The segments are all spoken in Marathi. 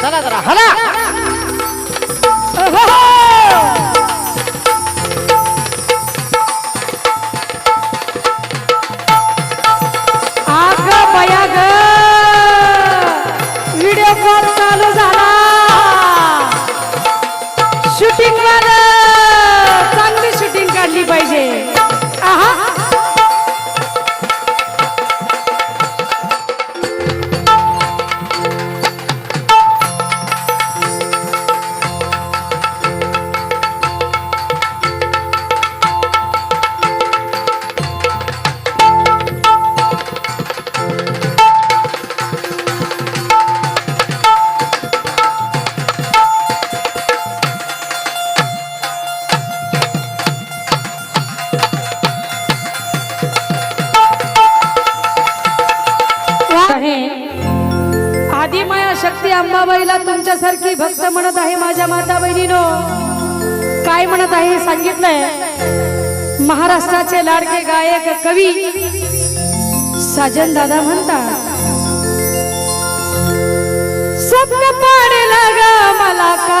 चला जरा हला! शक्ती अंबाबाईला तुमच्यासारखी भक्त म्हणत आहे माझ्या माता बहिणीनो. काय म्हणत आहे सांगितलंय? महाराष्ट्राचे लाडके गायक कवी साजन दादा म्हणतात स्वप्न पाडेला ग मला का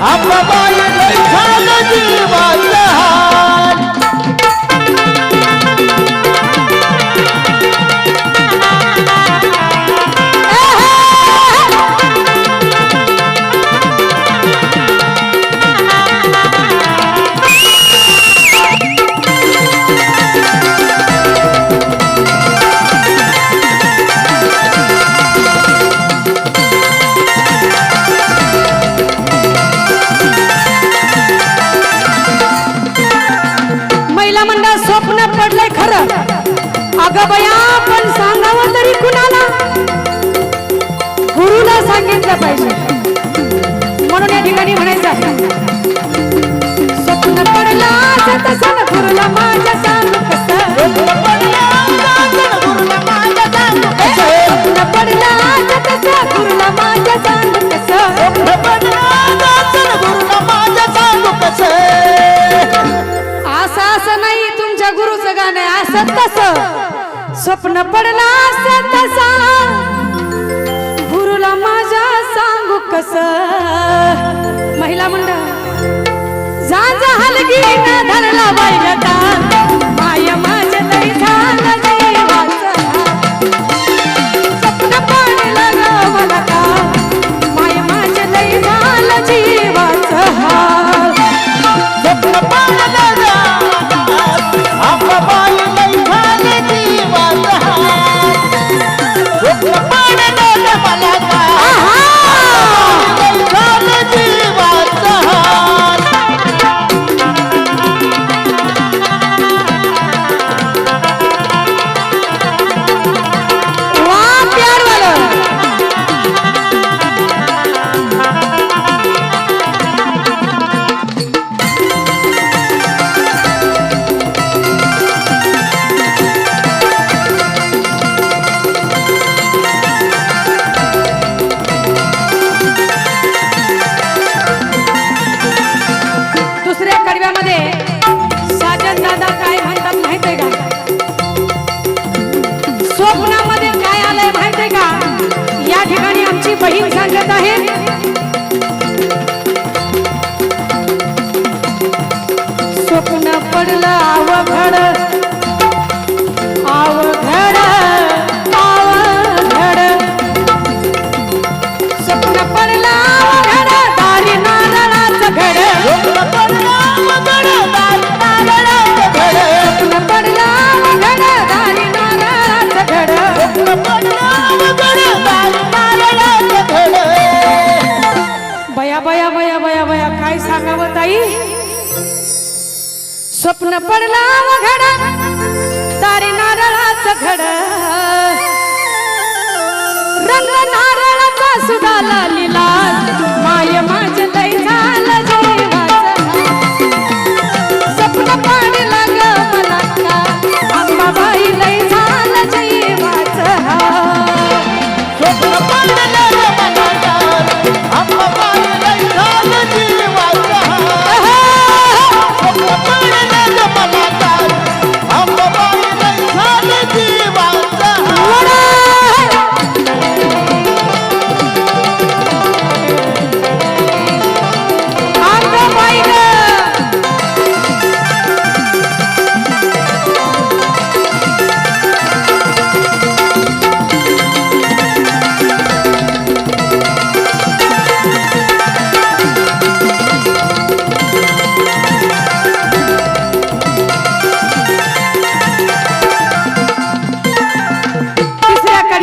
महिला अगं बया पण सांगावं तरी कुणाला? गुरुला सांगितलं पाहिजे. म्हणून या ठिकाणी म्हणायचं आहे. स्वप्न पडला तसं गुरुला माझ्या स्वप्न पडला तसा. गुरुला माझ्या सांगू कस? महिला मंडळ जा हलगी न धरला बैलता स्वप्न पडला घड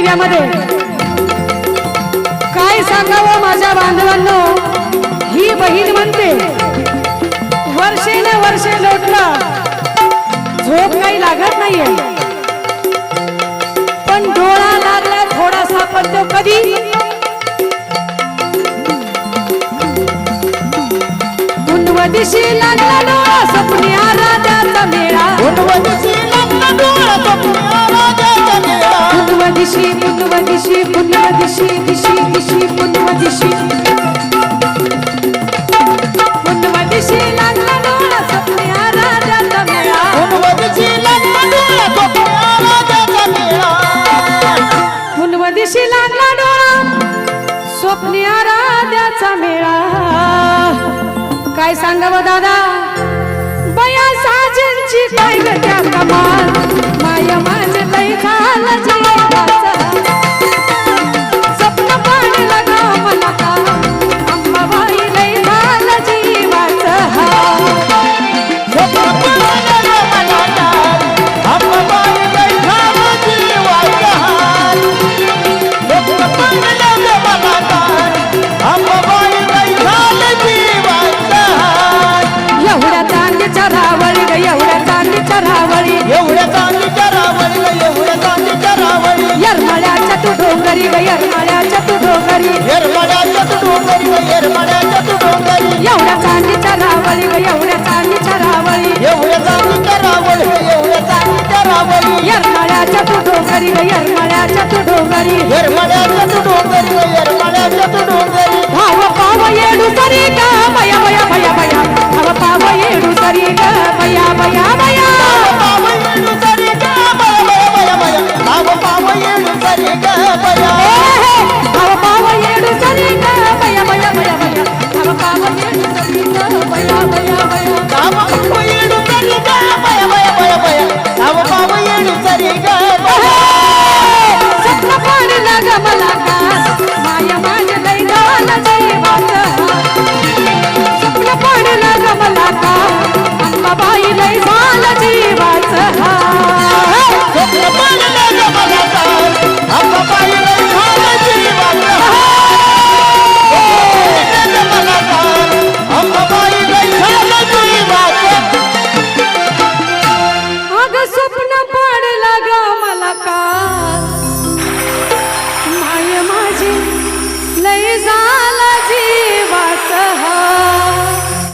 तिसऱ्या काय सांगावं माझ्या बांधवांनो? ही बहीण म्हणते वर्षेने वर्षे लोटलं झोप काही लागत नाहीये. पण डोळा लागला थोडासा पण तो कधी दिशी कुंडव दिशी कुंडव दिशी दिशी दिशी कुंडव दिशी. कुंडव दिशी लागला डोळा मेळा गुणवंतीची लग्न डोळा स्वप्न राजाचा मेळा. कुंडव दिशी लागला डोळा आराध्याचा मेळा. काय सांगावं दादा? बया साजनची काय ग त्या कमाल माया माझ लय झालं जीवाचं रावळी ग एवढ्या चांदीच्या रावळी एवढ्या चांदीच्या रावळीला एवढ्या चांदीच्या रावळी यरमळ्याच्या तू डोंगरी ग यरमळ्याच्या तू डोंगरी. येरमाड्याच्या तू डोंगरी व येरमाड्याच्या तू डोंगरी. एवढ्या चांदीच्या रावळी ग एवढ्या चांदीच्या रावळी एवढ्या चांदीच्या रावळी एवढ्या चांदीच्या रावळी यरमळ्याच्या तू डोंगरी ग यरमळ्याच्या तू डोंगरी. येरमाड्याच्या तू डोंगरी व येरमाड्याच्या तू डोंगरी. भाव पाव येडू सरी ग बया बया बया बया भाव पाव येडू